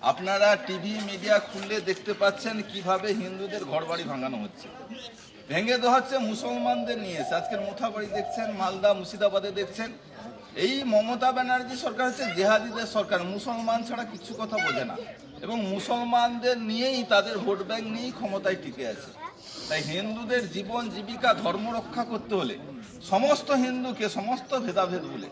আপনারা TV media খুললে দেখতে পাচ্ছেন কীভাবে হিন্দুদের ঘরবাড়ি ভাঙানো হচ্ছে। ভেঙে দেওয়া হচ্ছে মুসলমানদের নিয়ে এসে। আজকের মোথাবাড়ি দেখছেন, মালদা, মুর্শিদাবাদে দেখছেন। এই মমতা ব্যানার্জি সরকার হচ্ছে জেহাদিদের সরকার। মুসলমান ছাড়া কিছু কথা বোঝে না। এবং মুসলমানদের নিয়েই তাদের ভোট ব্যাংক নিয়েই ক্ষমতায় টিকে আছে। তাই হিন্দুদের জীবন, জীবিকা, ধর্ম রক্ষা করতে হলে সমস্ত হিন্দুকে, সমস্ত ভেদাভেদ বলে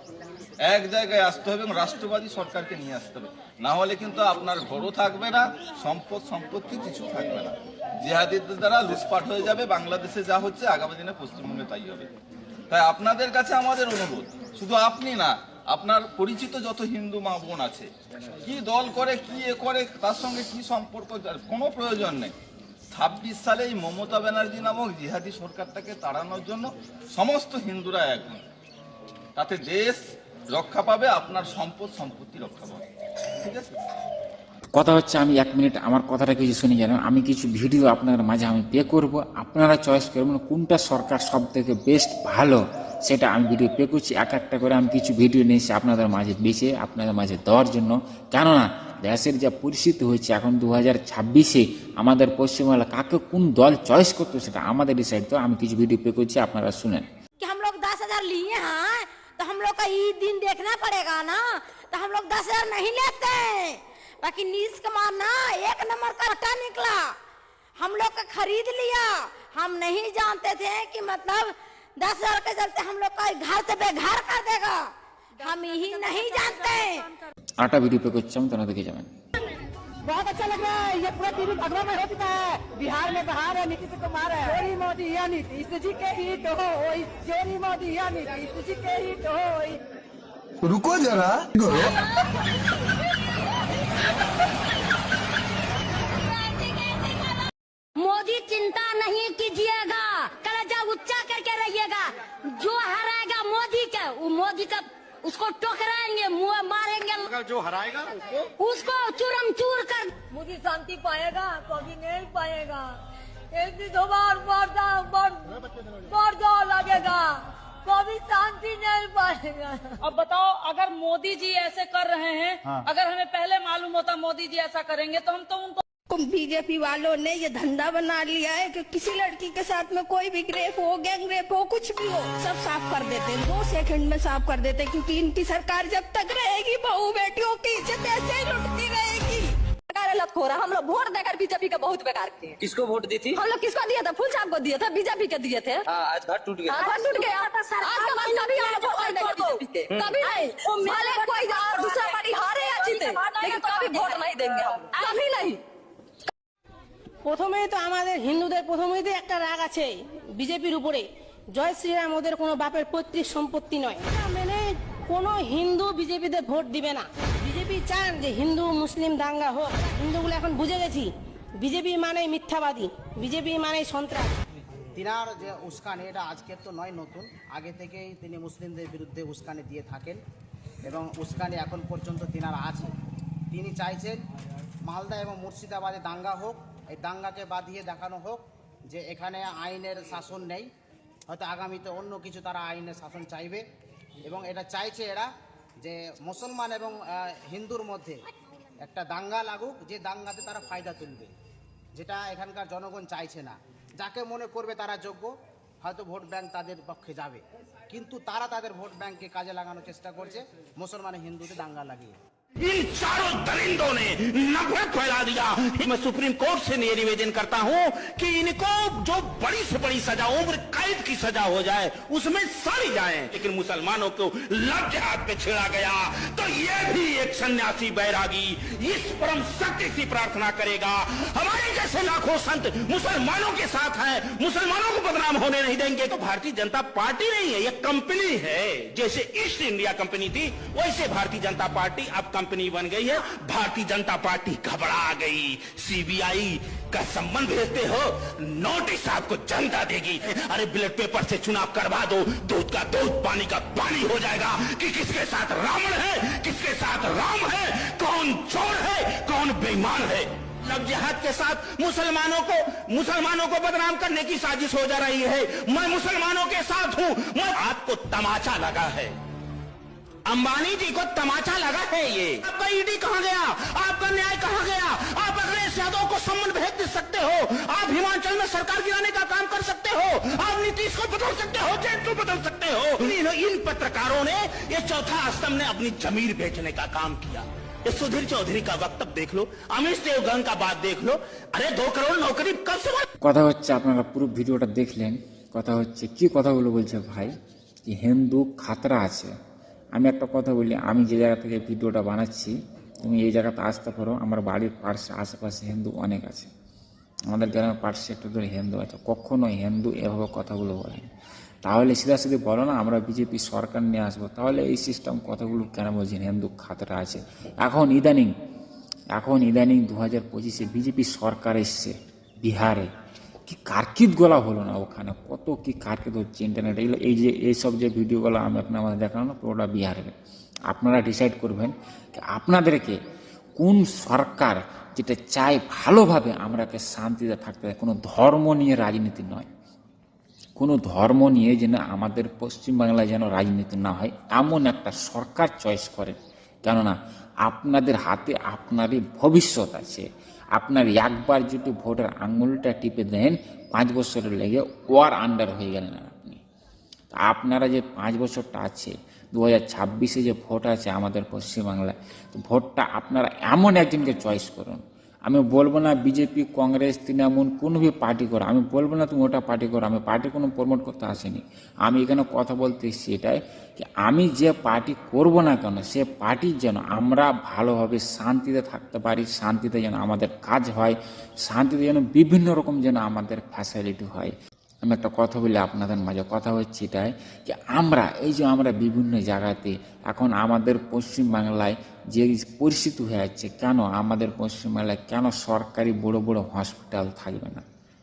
এক জায়গায় আসতে হবে এবং রাষ্ট্রবাদী সরকারকে নিয়ে আসতে হবে। না হলে কিন্তু আপনার ঘরও থাকবে না, সম্পদ, সম্পত্তি কিছু থাকবে না। জিহাদিদের দ্বারা লুটপাট হয়ে যাবে, বাংলাদেশে যা হচ্ছে আগামী দিনে পশ্চিমবঙ্গে তাই হবে। তাই আপনাদের কাছে আমাদের অনুরোধ, শুধু আপনি না, আপনার পরিচিত যত হিন্দু মা বোন আছে, কি দল করে, কি এ করে, তার সঙ্গে কি সম্পর্ক কোনো প্রয়োজন নেই। ছাব্বিশ সালে এই মমতা ব্যানার্জি নামক জিহাদি সরকারটাকে তাড়ানোর জন্য সমস্ত হিন্দুরা এক হন। তাতে দেশ রক্ষা পাবে আপনার সম্পদ সম্পত্তি রক্ষা পাবে। ঠিক আছে? কথা হচ্ছে আমি এক মিনিট আমার কথাটা কিছু শুনে জানেন আমি কিছু ভিডিও আপনার মাঝে আমি পে করব। আপনারা চয়েস করবেন কোনটা সরকার সব থেকে বেস্ট ভালো সেটা আমি ভিডিও পে করছি। এক একটা করে আমি কিছু ভিডিও নিয়েছি আপনাদের মাঝে বেঁচে আপনাদের মাঝে দেওয়ার জন্য। কেননা দেশের যা পরিস্থিতি হয়েছে এখন দু হাজার ছাব্বিশে আমাদের পশ্চিমবাংলা কাকে কোন দল চয়েস করতো সেটা আমাদের ডিসাইড তো আমি কিছু ভিডিও পে করছি আপনারা শুনেন। হাজার तो हम लोग का ईद दिन देखना पड़ेगा ना। तो हम लोग दस हज़ार नहीं लेते। हैं बाकी नीस कमार ना एक नंबर का आटा निकला। हम लोग का खरीद लिया। हम नहीं जानते थे कि मतलब दस हज़ार के चलते हम लोग का घर से बेघर कर देगा। हम यही नहीं जानते। आटा वीडियो पे कुछ चमकना देखे जमाने बहुत अच्छा लग रहा है। ये पूरा टीवी भगवा में हो चुका है। बिहार में बहार है नीतीश कुमार है। चोरी मोदी या नीतीश जी के हित हो चोरी मोदी या नीतीश जी के हो रुको जरा। मोदी चिंता नहीं कीजिएगा कलेजा उच्चा करके रहिएगा। जो हराएगा मोदी का वो मोदी का उसको टोकराएँगे मुँह मारेंगे। जो हराएगा उसको? उसको चूरम चूर कर मोदी शांति पाएगा कभी नहीं पाएगा। एक दिन दोबार मरदा मरदा लगेगा। कभी शांति नहीं पाएगा। अब बताओ अगर मोदी जी ऐसे कर रहे हैं हाँ। अगर हमें पहले मालूम होता मोदी जी ऐसा करेंगे तो हम तो उनको बीजेपी वालों ने ये धंधा बना लिया है कि किसी लड़की के साथ में कोई भी रेप हो गैंग रेप हो कुछ भी हो सब साफ़ कर देते हैं। दो सेकंड में साफ़ कर देते हैं क्योंकि इनकी सरकार जब तक रहेगी बहू बेटियों की इज़्ज़त ऐसे ही लुटती रहेगी। सरकार लत खो रहा हम लोग वोट देकर बीजेपी का बहुत बेकार किए किसको वोट दी थी हम लोग किसको दिया था फुल साहब को दिया था बीजेपी के दिए थे हाँ, आज घर टूट गया हाँ, घर टूट गया आज के बाद कभी हम लोग वोट नहीं देंगे बीजेपी के कभी नहीं भले कोई और दूसरा पार्टी हारे या जीते लेकिन कभी वोट नहीं देंगे हम कभी नहीं প্রথমেই তো আমাদের হিন্দুদের প্রথমেই তো একটা রাগ আছে বিজেপির উপরে জয় শ্রীরাম ওদের কোনো বাপের পৈতৃক সম্পত্তি নয় এটা মেনে কোনো হিন্দু বিজেপিতে ভোট দিবে না। বিজেপি চান যে হিন্দু, মুসলিম, দাঙ্গা হোক। হিন্দুগুলো এখন বুঝে গেছি, বিজেপি মানে মিথ্যাবাদী, বিজেপি মানে সন্ত্রাস। তিনার যে উস্কানি, এটা আজকের তো নয়, নতুন। আগে থেকেই তিনি মুসলিমদের বিরুদ্ধে উস্কানি দিয়ে থাকেন এবং উস্কানি এখন পর্যন্ত তিনার আছে। তিনি চাইছেন মালদা এবং মুর্শিদাবাদে দাঙ্গা হোক, এই দাঙ্গাকে বাদিয়ে দেখানো হোক যে এখানে আইনের শাসন নেই। হয়তো আগামীতে অন্য কিছু তারা আইনের শাসন চাইবে। এবং এটা চাইছে এরা যে মুসলমান এবং হিন্দুর মধ্যে একটা দাঙ্গা লাগুক, যে দাঙ্গাতে তারা ফায়দা তুলবে, যেটা এখানকার জনগণ চাইছে না। যাকে মনে করবে তারা যোগ্য, হয়তো ভোট ব্যাংক তাদের পক্ষে যাবে। কিন্তু তারা তাদের ভোট ব্যাংককে কাজে লাগানোর চেষ্টা করছে মুসলমান হিন্দুতে দাঙ্গা লাগিয়ে। इन चारों दरिंदों ने नफरत फैला दिया। मैं सुप्रीम कोर्ट से निवेदन करता हूँ कि इनको जो बड़ी से बड़ी सजा, उम्र कैद की सजा हो जाए, उसमें सड़ी जाए। लेकिन मुसलमानों को लफ्ज हाथ पे छेड़ा गया। तो ये भी एक सन्यासी बैरागी इस परम शक्ति से प्रार्थना करेगा। हमारे जैसे लाखों संत मुसलमानों के साथ है। मुसलमानों को बदनाम होने नहीं देंगे। तो भारतीय जनता पार्टी नहीं है, ये कंपनी है। जैसे ईस्ट इंडिया कंपनी थी, वैसे भारतीय जनता पार्टी अब कंपनी बन गई है, भारतीय जनता पार्टी घबरा गई। सीबीआई का संबंध भेजते हो, नोटिस आपको जनता देगी। अरे ब्लड पेपर से चुनाव करवा दो, दूध का दूध, पानी का पानी हो जाएगा। कि किसके साथ रावण है, किसके साथ राम है, कौन चोर है, कौन बेईमान है? जिहाद के साथ मुसलमानों को मुसलमानों को बदनाम करने की साजिश हो जा रही है। मैं मुसलमानों के साथ हूँ, मैं आपको तमाचा लगा है। अंबानी जी को तमाचा लगा है ये आपका ईडी कहाँ गया आपका न्याय कहाँ को सम्मान भेज दे सकते हो आप हिमाचल में सरकार गिराने का काम कर सकते हो आप नीतीश को बदल सकते हो जैन को बदल सकते हो इन, इन पत्रकारों ने ये चौथा स्तंभ ने अपनी जमीर बेचने का काम किया ये सुधीर चौधरी का वक्तव्य देख लो अमित देवगन का बात देख लो अरे दो करोड़ नौकरी कब से बन- কথা হচ্ছে আপনারা পুরো ভিডিওটা দেখলেন কথা হচ্ছে কি কথাগুলো বলছে ভাই কি হিন্দু খাতরা আছে আমি একটা কথা বলি, আমি যে জায়গা থেকে ভিডিওটা বানাচ্ছি, তুমি এই জায়গাতে আসতে পারো, আমার বাড়ির পাশে আশেপাশে হিন্দু অনেক আছে। আমাদের গ্রামের পাশে একটু ধরে হিন্দু আছে কখনো হিন্দু এভাবে কথাগুলো বলেন তাহলে সিধাসিধি বলো না, আমরা বিজেপি সরকার নিয়ে আসব, তাহলে এই সিস্টেম কথাগুলো কেন বলছেন? হিন্দু খাতরা আছে। এখন ইদানিং এখন ইদানিং দু হাজার পঁচিশে বিজেপি সরকার এসছে, বিহারে। কি কার্কিত গলা হলো না ওখানে? কত কি কার্কিত হচ্ছে ইন্টারনেট এগুলো, এই যে এইসব যে ভিডিওগুলো আমি আপনার আমাদের দেখানো পুরোটা বিহারের। আপনারা ডিসাইড করবেন আপনাদেরকে কোন সরকার যেটা চায় ভালোভাবে আমরাকে শান্তিতে থাকতে কোনো ধর্ম নিয়ে রাজনীতি নয়। কোনো ধর্ম নিয়ে যেন আমাদের পশ্চিমবাংলায় যেন রাজনীতি না হয়, এমন একটা সরকার চয়েস করেন। কেননা, আপনাদের হাতে আপনারই ভবিষ্যৎ আছে। আপনার একবার যদি ভোটের আঙুলটা টিপে দেন, পাঁচ বছরের লেগে ওয়ার আন্ডার হয়ে গেলেন আপনি। আপনারা যে পাঁচ বছরটা আছে দু হাজার ছাব্বিশে যে ভোট আছে আমাদের পশ্চিমবাংলায়, তো ভোটটা আপনারা এমন একজনকে চয়েস করুন আমি বলব না বিজেপি, কংগ্রেস, তৃণমূল, কোনো বি পার্টি করো। আমি বলব না তুমি ওটা পার্টি করো। আমি পার্টি কোনো প্রমোট করতে আসিনি। আমি এখানে কথা বলতে এসেছি এটাই যে আমি যে পার্টি করব না কেন, সে পার্টির যেন আমরা ভালোভাবে শান্তিতে থাকতে পারি, শান্তিতে যেন আমাদের কাজ হয়, শান্তিতে যেন বিভিন্ন রকম যেন আমাদের ফ্যাসিলিটি হয়। আমি একটা কথা বলি আপনাদের মাঝে। কথা হচ্ছে এটাই যে আমরা, এই যে আমরা বিভিন্ন জায়গাতে, এখন আমাদের পশ্চিমবাংলায় যে পরিস্থিতি হয়ে যাচ্ছে কেন আমাদের পশ্চিমবাংলায় কেন সরকারি বড় বড় হসপিটাল থাকবে না?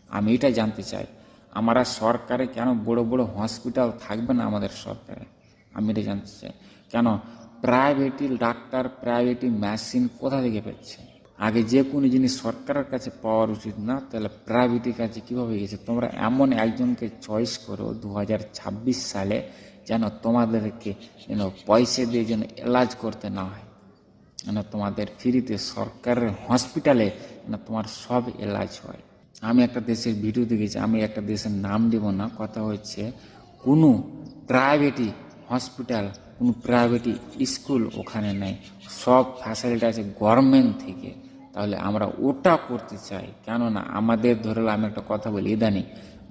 আমি এটা জানতে চাই। আমরা সরকারে কেন বড় বড় হসপিটাল থাকবে না আমাদের সরকারে? আমি এটা জানতে চাই। কেন? প্রাইভেটি ডাক্তার প্রাইভেটি মেশিন কোথা থেকে পেচ্ছে আগে যে কোনো জিনিস সরকারের কাছে পাওয়ার উচিত না, তাহলে প্রাইভেটের কাছে কীভাবে গেছে? তোমরা এমন একজনকে চয়েস করো দু হাজার ছাব্বিশ সালে যেন তোমাদেরকে যেন পয়সা দিয়ে যেন এলাজ করতে না হয়। যেন তোমাদের ফ্রিতে সরকারের হসপিটালে যেন তোমার সব এলাজ হয়। আমি একটা দেশের ভিডিও দেখেছি, আমি একটা দেশের নাম দেব না, কথা হচ্ছে কোনো প্রাইভেটই হসপিটাল কোনো প্রাইভেট স্কুল ওখানে নেই। সব ফ্যাসিলিটি আছে গভর্নমেন্ট থেকে। তাহলে আমরা ওটা করতে চাই। কেননা আমাদের ধরে আমি একটা কথা বলি, ইদানিং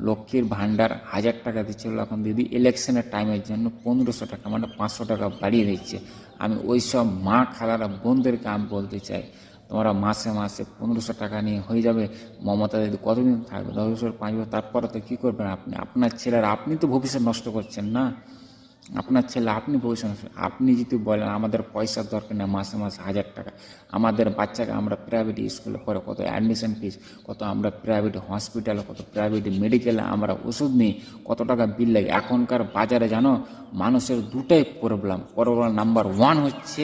লক্ষ্মীর ভাণ্ডার হাজার টাকা দিচ্ছিল। এখন দিদি ইলেকশনের টাইমের জন্য পনেরোশো টাকা মানে পাঁচশো টাকা বাড়িয়ে দিচ্ছে। আমি ওই সব মা খালারা বোনদেরকে আমি বলতে চাই, তোমরা মাসে মাসে পনেরোশো টাকা নিয়ে হয়ে যাবে। মমতা দিদি কতদিন থাকবে? দশ বছর, পাঁচ বছর, তারপরে তো কী করবেন আপনি? আপনার ছেলেরা, আপনি তো ভবিষ্যৎ নষ্ট করছেন না। আপনার ছেলে, আপনি নষ্ট আপনি যদি বলেন, আমাদের পয়সার দরকার নেই মাসে মাসে হাজার টাকা। আমাদের বাচ্চাকে আমরা প্রাইভেট স্কুলে পরে কত অ্যাডমিশন ফিস কত আমরা প্রাইভেট হসপিটালে কত প্রাইভেট মেডিকেলে আমরা ওষুধ নিই, কত টাকা বিল লাগে। এখনকার বাজারে জানো, মানুষের দুটাই প্রবলেম প্রবলেম নাম্বার ওয়ান হচ্ছে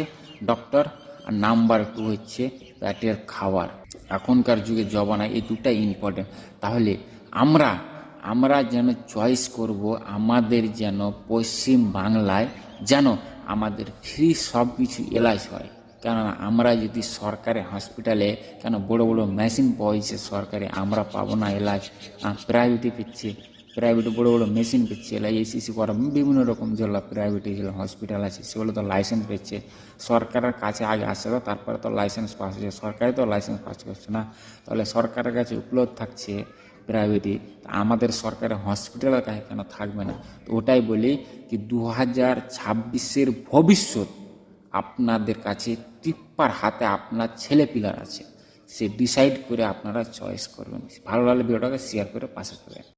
ডক্টর আর নাম্বার টু হচ্ছে পেটের খাবার। এখনকার যুগে জবানা এই দুটাই ইম্পর্টেন্ট তাহলে আমরা আমরা যেন চয়েস করব আমাদের যেন পশ্চিম বাংলায় যেন আমাদের ফ্রি সব কিছু এলাজ হয়। কেননা আমরা যদি সরকারি হসপিটালে কেন বড় বড় মেশিন পাওয়া যাচ্ছে সরকারি, আমরা পাবো না এলাজ প্রাইভেটে পেচ্ছে প্রাইভেটে বড় বড় মেশিন পেচ্ছে এসিসি করা, বিভিন্ন রকম যেগুলো প্রাইভেটে যেগুলো হসপিটাল আছে, সেগুলো তো লাইসেন্স পেচ্ছে। সরকারের কাছে আগে আসছে তো, তারপরে তো লাইসেন্স পাস হচ্ছে। সরকারি তো লাইসেন্স পাস করছে না। তাহলে সরকারের কাছে উপলব্ধ থাকছে প্রাইভেটে আমাদের সরকারের হসপিটাল কাছে কেন থাকবে না। তো ওটাই বলি কি দু হাজার ছাব্বিশের ভবিষ্যৎ আপনাদের কাছে টিপ্পার হাতে আপনার ছেলে পিলার আছে। সে ডিসাইড করে আপনারা চয়েস করবেন। ভালো লাগলে ভিডিওটাকে শেয়ার করে পাশে থাকবেন।